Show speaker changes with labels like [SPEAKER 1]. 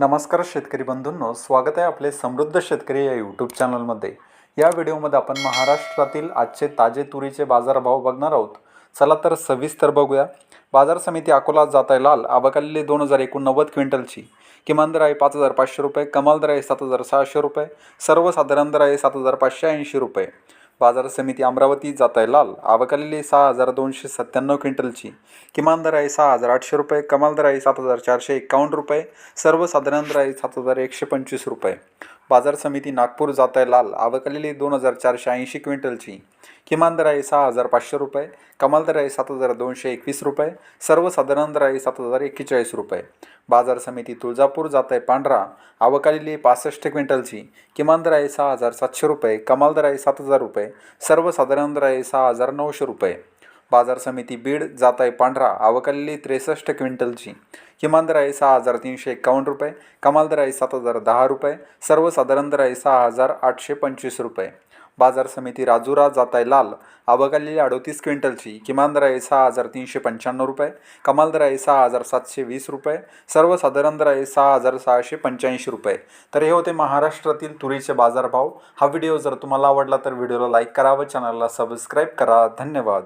[SPEAKER 1] नमस्कार शेतकरी बंधूंनो स्वागत आहे आपले समृद्ध शेतकरी या यूट्यूब चॅनलमध्ये या व्हिडिओमध्ये आपण महाराष्ट्रातील आजचे ताजे तुरीचे बाजारभाव बघणार आहोत. चला तर सविस्तर बघूया. बाजार समिती अकोला जात आहे लाल आबकालेली दोन हजार एकोणनव्वद क्विंटलची. किमान दर आहे पाच हजार पाचशे रुपये कमाल दर आहे सात हजार सहाशे रुपये सर्वसाधारण दर आहे सात हजार पाचशे ऐंशी रुपये. बाजार समिती अमरावती जात आहे लाल आवकलेली सहा हजार दोनशे सत्त्याण्णव क्विंटलची. किमान दर आहे सहा हजार आठशे रुपये कमाल दर आहे सात हजार चारशे एकावन्न रुपये सर्वसाधारण दर आहे सात हजार एकशे पंचवीस रुपये. बाजार समिती नागपूर जात आहे लाल आवकलेली दोन हजार चारशे ऐंशी क्विंटलची. किमान दर आहे सहा हजार पाचशे रुपये कमाल दर आहे सात हजार दोनशे एकवीस रुपये सर्वसाधारण दर आहे सात हजार एक्केचाळीस रुपये. बाजार समिती तुळजापूर जात आहे पांढरा आवकालेली पासष्ट क्विंटलची. किमान दर आहे सहा हजार सातशे रुपये कमाल दर आहे सात हजार रुपये सर्वसाधारण दर आहे सहा हजार नऊशे रुपये. बाजार समिती बीड जात आहे पांढरा आवकालीली त्रेसष्ट क्विंटलची. किमान दर आहे सहा हजार तीनशे एकावन्न रुपये कमाल दर आहे सात हजार दहा रुपये सर्वसाधारण दर आहे सहा हजार आठशे पंचवीस रुपये. बाजार समिती राजुरा जात आहे लाल आवकालीली अडोतीस क्विंटलची किमान दर आहे सहा हजार तीनशे पंच्याण्णव रुपये कमाल दर आहे सहा हजार सातशे वीस रुपये सर्वसाधारण दर आहे सहा हजार सहाशे पंच्याऐंशी रुपये. तर हे होते महाराष्ट्रातील तुरीचे बाजारभाव. हा व्हिडिओ जर तुम्हाला आवडला तर व्हिडिओला लाईक करा व चॅनलला सबस्क्राईब करा. धन्यवाद.